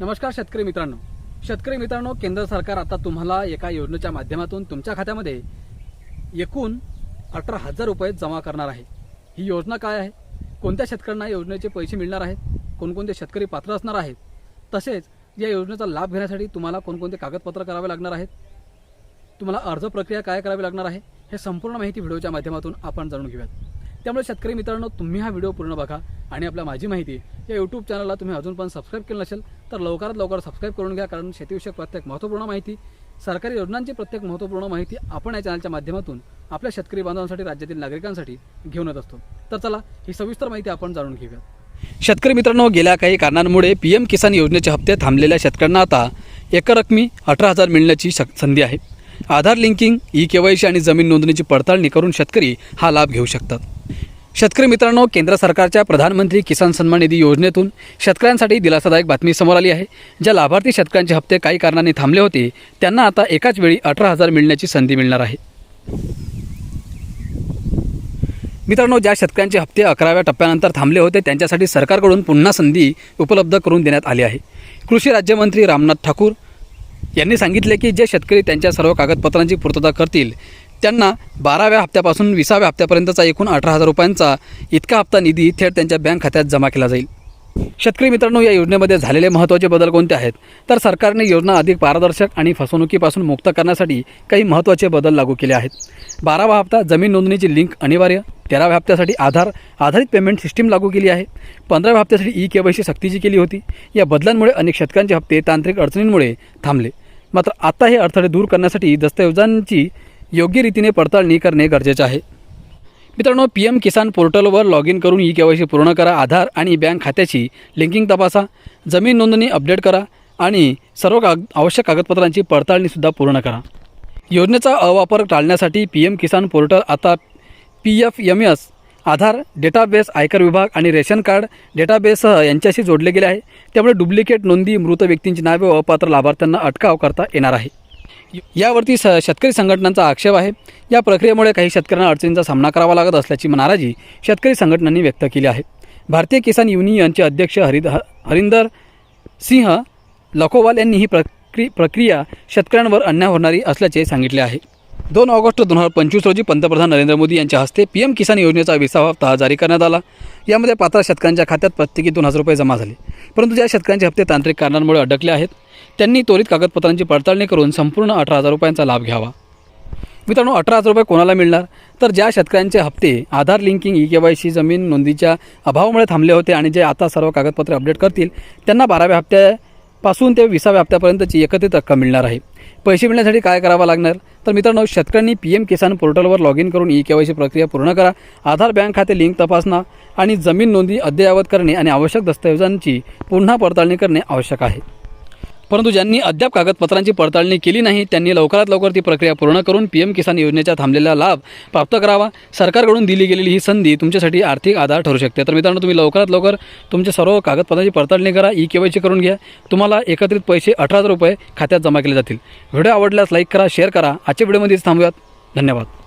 नमस्कार शेतकरी मित्रांनो. शेतकरी मित्रांनो केंद्र सरकार आता तुम्हाला एका योजनेच्या माध्यमातून तुमच्या खात्यामध्ये एकूण अठरा हजार रुपये जमा करणार आहे. ही योजना काय आहे? कोणत्या शेतकऱ्यांना योजनेचे पैसे मिळणार आहेत? कोणकोणते शेतकरी पात्र असणार आहेत? तसेच या योजनेचा लाभ घेण्यासाठी तुम्हाला कोणकोणते कागदपत्र करावे लागणार आहेत? तुम्हाला अर्ज प्रक्रिया काय करावी लागणार आहे? हे संपूर्ण माहिती व्हिडिओच्या माध्यमातून आपण जाणून घेऊयात. त्यामुळे शेतकरी मित्रांनो तुम्ही हा व्हिडिओ पूर्ण बघा. आणि आपल्या माझी माहिती या यूट्यूब चॅनलला तुम्ही अजून पण सबस्क्राईब केलं नसेल तर लवकरात लवकर सबस्क्राईब करून घ्या कारण शेतीविषयक प्रत्येक महत्त्वपूर्ण माहिती सरकारी योजनांची प्रत्येक महत्त्वपूर्ण माहिती आपण या चॅनलच्या माध्यमातून आपल्या शेतकरी बांधवांसाठी राज्यातील नागरिकांसाठी घेऊन येत असतो. तर चला ही सविस्तर माहिती आपण जाणून घेऊया शेतकरी मित्रांनो गेल्या काही कारणांमुळे पी एम किसान योजनेचे हप्ते थांबलेल्या शेतकऱ्यांना आता एकरकमी अठरा हजार मिळण्याची शक संधी आहे. आधार लिंकिंग ई केवायसी आणि जमीन नोंदणीची पडताळणी करून शेतकरी हा लाभ घेऊ शकतात. शेतकरी मित्रांनो केंद्र सरकारच्या प्रधानमंत्री किसान सन्मान निधी योजनेतून शेतकऱ्यांसाठी दिलासादायक बातमी समोर आली आहे. ज्या लाभार्थी शेतकऱ्यांचे हप्ते काही कारणाने थांबले होते त्यांना आता एकाच वेळी अठरा हजार मिळण्याची संधी मिळणार आहे. मित्रांनो ज्या शेतकऱ्यांचे हप्ते अकराव्या टप्प्यानंतर थांबले होते त्यांच्यासाठी सरकारकडून पुन्हा संधी उपलब्ध करून देण्यात आली आहे. कृषी राज्यमंत्री रामनाथ ठाकूर यांनी सांगितले की जे शेतकरी त्यांच्या सर्व कागदपत्रांची पूर्तता करतील त्यांना बाराव्या हप्त्यापासून विसाव्या हप्त्यापर्यंतचा एकूण अठरा हजार रुपयांचा इतका हप्ता निधी थेट त्यांच्या बँक खात्यात जमा केला जाईल. शेतकरी मित्रांनो या योजनेमध्ये झालेले महत्त्वाचे बदल कोणते आहेत? तर सरकारने योजना अधिक पारदर्शक आणि फसवणुकीपासून मुक्त करण्यासाठी काही महत्त्वाचे बदल लागू केले आहेत. बारावा हप्ता जमीन नोंदणीची लिंक अनिवार्य. तेराव्या हप्त्यासाठी आधार आधारित पेमेंट सिस्टीम लागू केली आहे. पंधराव्या हप्त्यासाठी ई के वाय सी सक्तीची केली होती. या बदलांमुळे अनेक शेतकऱ्यांचे हप्ते तांत्रिक अडचणींमुळे थांबले. मात्र आता हे अडथळे दूर करण्यासाठी दस्तऐवजांची योग्य रीतीने पडताळणी करणे गरजेचे आहे. मित्रांनो पी एम किसान पोर्टलवर लॉग इन करून ई के वाय सी पूर्ण करा. आधार आणि बँक खात्याची लिंकिंग तपासा. जमीन नोंदणी अपडेट करा आणि सर्व काग आवश्यक कागदपत्रांची पडताळणीसुद्धा पूर्ण करा. योजनेचा अवापर टाळण्यासाठी पी एम किसान पोर्टल आता P F M S Aadhaar database आयकर विभाग आणि रेशन कार्ड डेटाबेससह यांच्याशी जोडले गेले आहे. त्यामुळे डुप्लिकेट नोंदी मृत व्यक्तींची नावे व अपात्र लाभार्थ्यांना अटकाव करता येणार आहे. यावरती स शेतकरी संघटनांचा आक्षेप आहे. या प्रक्रियेमुळे काही शेतकऱ्यांना अडचणींचा सामना करावा लागत असल्याची नाराजी शेतकरी संघटनांनी व्यक्त केली आहे. भारतीय किसान युनियनचे अध्यक्ष हरिद ह- हरिंदर सिंह लखोवाल यांनी ही प्रक्रि प्रक्रिया शेतकऱ्यांवर अन्याय होणारी असल्याचे सांगितले आहे. दोन ऑगस्ट दोन हजार पंचवीस रोजी पंतप्रधान नरेंद्र मोदी यांच्या हस्ते पी एम किसान योजनेचा विसावा हप्ता जारी करण्यात आला. यामध्ये पात्र शेतकऱ्यांच्या खात्यात प्रत्येकी दोन हजार रुपये जमा झाले. परंतु ज्या शेतकऱ्यांचे हप्ते तांत्रिक कारणांमुळे अडकले आहेत त्यांनी त्वरित कागदपत्रांची पडताळणी करून संपूर्ण अठरा हजार रुपयांचा लाभ घ्यावा. मित्रांनो अठरा हजार रुपये कोणाला मिळणार? तर ज्या शेतकऱ्यांचे हप्ते Aadhaar linking E K Y C जमीन नोंदीच्या अभावामुळे थांबले होते आणि जे आता सर्व कागदपत्रे अपडेट करतील त्यांना बाराव्या हप्त्यापासून ते विसाव्या हप्त्यापर्यंतची एकत्रित रक्कम मिळणार आहे. पैसे मिळण्यासाठी काय करावं लागणार? तर मित्रांनो शेतकऱ्यांनी पी एम किसान पोर्टलवर लॉग इन करून ई के वाय सी प्रक्रिया पूर्ण करा. आधार बँक खाते लिंक तपासणं आणि जमीन नोंदी अद्ययावत करणे आणि आवश्यक दस्तऐवजांची पुन्हा पडताळणी करणे आवश्यक आहे. परंतु ज्यांनी अद्याप कागदपत्रांची पडताळणी केली नाही त्यांनी लवकरात लवकर ती प्रक्रिया पूर्ण करून पी एम किसान योजनेच्या थांबलेला लाभ प्राप्त करावा. सरकारकडून दिली गेलेली ही संधी तुमच्यासाठी आर्थिक आधार ठरू शकते. तर मित्रांनो तुम्ही लवकरात लवकर तुमच्या सर्व कागदपत्रांची पडताळणी करा. ई के वाय सी करून घ्या. तुम्हाला एकत्रित पैसे अठरा हजार रुपये खात्यात जमा केले जातील. व्हिडिओ आवडल्यास लाईक करा शेअर करा. आजच्या व्हिडिओमध्येच थांबूयात. धन्यवाद.